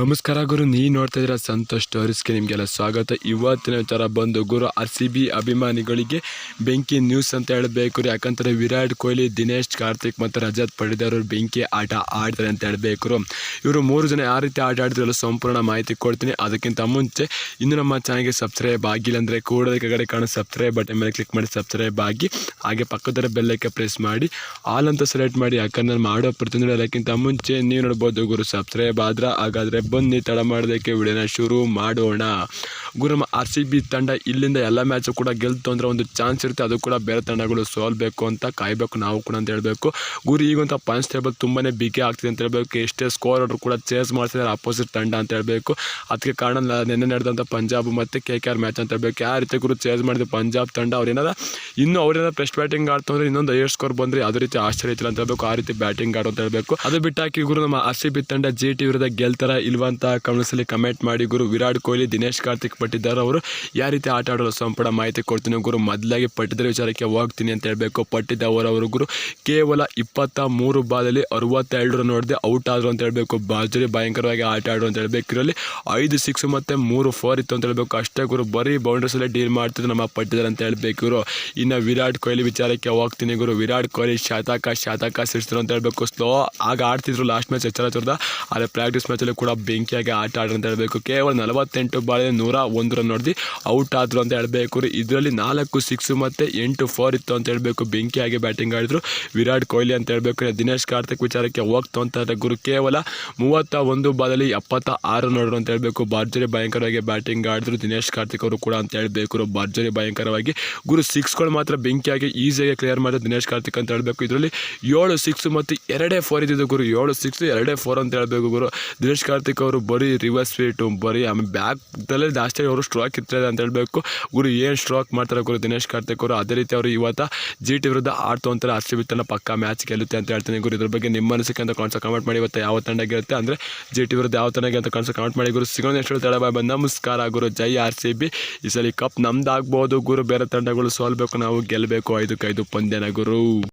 ನಮಸ್ಕಾರ ಗುರು ನೀ ನೋಡ್ತಾ ಇದ್ದೀರಾ ಸಂತೋಷ್ ಸ್ಟೋರೀಸ್ಗೆ ನಿಮಗೆಲ್ಲ ಸ್ವಾಗತ. ಇವತ್ತಿನ ವಿಚಾರ ಬಂದು ಗುರು ಆರ್ ಸಿ ಬಿ ಅಭಿಮಾನಿಗಳಿಗೆ ಬೆಂಕಿ ನ್ಯೂಸ್ ಅಂತ ಹೇಳಬೇಕು ರೀ. ಯಾಕಂತಾರೆ ವಿರಾಟ್ ಕೊಹ್ಲಿ, ದಿನೇಶ್, ಕಾರ್ತಿಕ್ ಮತ್ತು ರಜತ್ ಪಡೆದವರು ಬೆಂಕಿ ಆಟ ಆಡ್ತಾರೆ ಅಂತ ಹೇಳಬೇಕು ಇವರು ಮೂರು ಜನ ಯಾವ ರೀತಿ ಆಟ ಆಡಿದ್ರಲ್ಲ ಸಂಪೂರ್ಣ ಮಾಹಿತಿ ಕೊಡ್ತೀನಿ. ಅದಕ್ಕಿಂತ ಮುಂಚೆ ಇನ್ನು ನಮ್ಮ ಚಾನಲ್ಗೆ ಸಬ್ಸ್ಕ್ರೈಬ್ ಆಗಿಲ್ಲ ಅಂದರೆ ಕೂಡಲೇ ಕಡೆ ಕಾಣೋ ಸಬ್ಸ್ಕ್ರೈಬ್ ಬಟನ್ ಮೇಲೆ ಕ್ಲಿಕ್ ಮಾಡಿ ಸಬ್ಸ್ಕ್ರೈಬ್ ಆಗಿ, ಹಾಗೆ ಪಕ್ಕದರ ಬೆಲ್ಲಕ್ಕೆ ಪ್ರೆಸ್ ಮಾಡಿ ಆಲ್ ಅಂತ ಸೆಲೆಕ್ಟ್ ಮಾಡಿ, ಯಾಕಂದ್ರೆ ಮಾಡೋ ಪ್ರತಿಯೊಂದು ಅದಕ್ಕಿಂತ ಮುಂಚೆ ನೀವು ನೋಡ್ಬೋದು ಗುರು ಸಬ್ಸ್ಕ್ರೈಬ್ ಆದ್ರೆ ಹಾಗಾದರೆ ಬನ್ನಿ ತಡ ಮಾಡೋದಕ್ಕೆ ವಿಡಿಯೋನ ಶುರು ಮಾಡೋಣ. ಗುರು ನಮ್ಮ ಆರ್ ಸಿ ಬಿ ತಂಡ ಇಲ್ಲಿಂದ ಎಲ್ಲ ಮ್ಯಾಚು ಕೂಡ ಗೆಲ್ತು ಅಂದರೆ ಒಂದು ಚಾನ್ಸ್ ಇರುತ್ತೆ. ಅದು ಕೂಡ ಬೇರೆ ತಂಡಗಳು ಸೋಲ್ಬೇಕು ಅಂತ ಕಾಯಬೇಕು ನಾವು ಕೂಡ ಅಂತ ಹೇಳಬೇಕು. ಗುರು ಈಗಂತ ಪಾಯಿಂಟ್ಸ್ ಟೇಬಲ್ ತುಂಬಾ ಬಿಗಿ ಆಗ್ತಿದೆ ಅಂತ ಹೇಳಬೇಕು. ಎಷ್ಟೇ ಸ್ಕೋರ್ ಆರ್ಡ್ರು ಕೂಡ ಚೇಸ್ ಮಾಡ್ತಿದ್ದಾರೆ ಅಪೋಸಿಟ್ ತಂಡ ಅಂತ ಹೇಳಬೇಕು. ಅದಕ್ಕೆ ಕಾರಣ ನಿನ್ನೆ ನಡೆದಂಥ ಪಂಜಾಬ್ ಮತ್ತು ಕೆ ಕೆ ಆರ್ ಮ್ಯಾಚ್ ಅಂತ ಹೇಳಬೇಕು. ಯಾವ ರೀತಿ ಗುರು ಚೇಸ್ ಮಾಡಿದ ಪಂಜಾಬ್ ತಂಡ ಅವ್ರೇನಾರ ಇನ್ನೂ ಅವ್ರೇನಾರ ಪ್ರೆಸ್ಟ್ ಬ್ಯಾಟಿಂಗ್ ಆಡ್ತು ಅಂದರೆ ಇನ್ನೊಂದು ಐವತ್ತು ಸ್ಕೋರ್ ಬಂದರೆ ಯಾವುದೇ ರೀತಿ ಆಶ್ಚರ್ಯ ಇತ್ತಿಲ್ಲ ಅಂತ ಹೇಳಬೇಕು. ಆ ರೀತಿ ಬ್ಯಾಟಿಂಗ್ ಆಡೋ ಅಂತ ಹೇಳಬೇಕು. ಅದು ಬಿಟ್ಟಾಕಿ ಗುರು, ನಮ್ಮ ಆರ್ ಸಿ ಬಿ ತಂಡ ಜಿ ಟಿ ವಿರುದ್ಧ ಗೆಲ್ತಾರ ಇಲ್ವಾ ಅಂತ ಕಮೆಂಟ್ಸಲ್ಲಿ ಕಮೆಂಟ್ ಮಾಡಿ. ಗುರು, ವಿರಾಟ್ ಕೊಹ್ಲಿ, ದಿನೇಶ್ ಕಾರ್ತಿಕ್ ಪಟ್ಟಿದ್ದಾರೆ. ಅವರು ಯಾವ ರೀತಿ ಆಟ ಆಡಲು ಸಂಪಡ ಮಾಹಿತಿ ಕೊಡ್ತೀನಿ? ಗುರು, ಮೊದಲಾಗಿ ಪಟ್ಟಿದ್ದರ ವಿಚಾರಕ್ಕೆ ಹೋಗ್ತೀನಿ ಅಂತ ಹೇಳಬೇಕು. ಪಟ್ಟಿದ್ದ ಅವರವರು ಗುರು, ಕೇವಲ ಇಪ್ಪತ್ತ ಮೂರು ಬಾಲಲ್ಲಿ ಅರವತ್ತೆರಡು ರನ್ ಹೊಡೆದು ಔಟ್ ಆದರು ಅಂತ ಹೇಳಬೇಕು. ಬಾಜರಿ ಭಯಂಕರವಾಗಿ ಆಟ ಆಡು ಅಂತ ಹೇಳಬೇಕು. ಇದರಲ್ಲಿ ಐದು, ಸಿಕ್ಸ್ ಮತ್ತು ಮೂರು ಫೋರ್ ಇತ್ತು ಅಂತ ಹೇಳಬೇಕು. ಅಷ್ಟೇ ಗುರು, ಬರೀ ಬೌಂಡ್ರೀಸಲ್ಲೇ ಡೀಲ್ ಮಾಡ್ತಿದ್ರು ನಮ್ಮ ಪಟ್ಟಿದ್ದಾರೆ ಅಂತ ಹೇಳಬೇಕು ಇವರು ಇನ್ನು ವಿರಾಟ್ ಕೊಹ್ಲಿ ವಿಚಾರಕ್ಕೆ ಹೋಗ್ತೀನಿ ಗುರು. ವಿರಾಟ್ ಕೊಹ್ಲಿ ಶತಕ ಶತಕ ಸಿಡಿಸಿದ್ರು ಅಂತ ಹೇಳಬೇಕು. ಸ್ಲೋ ಆಗ ಆಡ್ತಿದ್ರು ಲಾಸ್ಟ್ ಮ್ಯಾಚ್ ಎಚ್ಚರ ಚರ್ದ ಆದರೆ ಪ್ರಾಕ್ಟೀಸ್ ಮ್ಯಾಚಲ್ಲಿ ಕೂಡ ಬೆಂಕಿಯಾಗಿ ಆಟ ಆಡ್ರು ಅಂತ ಹೇಳಬೇಕು. ಕೇವಲ ನಲವತ್ತೆಂಟು ಬಾಳಿಗೆ ನೂರ ಒಂದು ರನ್ ಹೊಡೆದು ಔಟ್ ಆದರು ಅಂತ ಹೇಳಬೇಕು ಇದರಲ್ಲಿ ನಾಲ್ಕು ಸಿಕ್ಸ್ ಮತ್ತು ಎಂಟು ಫೋರ್ ಇತ್ತು ಅಂತ ಹೇಳಬೇಕು. ಬೆಂಕಿಯಾಗಿ ಬ್ಯಾಟಿಂಗ್ ಆಡಿದ್ರು. ವಿರಾಟ್ ಕೊಹ್ಲಿ ಅಂತ ಹೇಳಬೇಕು ದಿನೇಶ್ ಕಾರ್ತಿಕ್ ವಿಚಾರಕ್ಕೆ ಹೋಗ್ತು ಅಂತ ಗುರು ಕೇವಲ ಮೂವತ್ತ ಒಂದು ಬಾಲಲ್ಲಿ ಎಪ್ಪತ್ತ ಆರು ನೋಡ್ರು ಅಂತ ಹೇಳಬೇಕು. ಭರ್ಜರಿ ಭಯಂಕರವಾಗಿ ಬ್ಯಾಟಿಂಗ್ ಆಡಿದ್ರು ದಿನೇಶ್ ಕಾರ್ತಿಕ್ ಅವರು ಕೂಡ ಅಂತ ಹೇಳಬೇಕು ಭರ್ಜರಿ ಭಯಂಕರವಾಗಿ. ಗುರು ಸಿಕ್ಸ್ಗಳು ಮಾತ್ರ ಬೆಂಕಿಯಾಗಿ ಈಸಿಯಾಗಿ ಕ್ಲಿಯರ್ ಮಾಡಿದ್ರು ದಿನೇಶ್ ಕಾರ್ತಿಕ್ ಅಂತ ಹೇಳಬೇಕು. ಇದರಲ್ಲಿ ಏಳು ಸಿಕ್ಸ್ ಮತ್ತು ಎರಡೇ ಫೋರ್ ಇದ್ದಿದ್ದು ಗುರು. ಏಳು ಸಿಕ್ಸ್ ಎರಡೇ ಫೋರ್ ಅಂತ ಹೇಳಬೇಕು ಗುರು. ದಿನೇಶ್ ಕಾರ್ತಿಕ್ ಅವರು ಬರೀ ರಿವರ್ಸ್ ಸ್ವೀಟು ಬರೀ ಆಮೇಲೆ ಬ್ಯಾಕ್ದಲ್ಲೇ ಜಾಸ್ತಿ ಅವರು ಸ್ಟ್ರೋಕ್ ಇರ್ತಾರೆ ಅಂತ ಹೇಳಬೇಕು. ಗುರು ಏನು ಸ್ಟ್ರೋಕ್ ಮಾಡ್ತಾರೆ ಗುರು ದಿನೇಶ್ ಕಾರ್ತಿಕ್ ಅವರು, ಅದೇ ರೀತಿ ಅವರು ಇವತ್ತು ಜಿ ಟಿ ವಿರುದ್ಧ ಆಡ್ತು ಅಂತಾರೆ ಆರ್ ಸಿ ತಂಡ ಪಕ್ಕ ಮ್ಯಾಚ್ ಗೆಲ್ಲುತ್ತೆ ಅಂತ ಹೇಳ್ತೀನಿ ಗುರು. ಇದ್ರ ಬಗ್ಗೆ ನಿಮ್ಮ ಅನಿಸಿಕೆ ಅಂತ ಕಾಣಿಸೋ ಕಮೆಂಟ್ ಮಾಡಿ. ಇವತ್ತು ಯಾವ ತಂಡ ಗೆಲ್ಲುತ್ತೆ ಅಂದರೆ ಜಿ ಟಿ ವಿರುದ್ಧ ಯಾವ ತಂಡ ಅಂತ ಕಾಣಿಸೋ ಕಮೆಂಟ್ ಮಾಡಿ. ಗುರು, ಸಿಗೋಣ ಎಷ್ಟು ತಡ ಬಂದು ನಮಸ್ಕಾರ ಗುರು. ಜೈ ಆರ್ ಸಿ ಬಿ. ಈ ಸಲ ಕಪ್ ನಮ್ದಾಗ್ಬೋದು ಗುರು. ಬೇರೆ ತಂಡಗಳು ಸೋಲ್ಬೇಕು. ನಾವು ಗೆಲ್ಲಬೇಕು. ಐದು ಕೈದು ಪಂದ್ಯನ ಗುರು.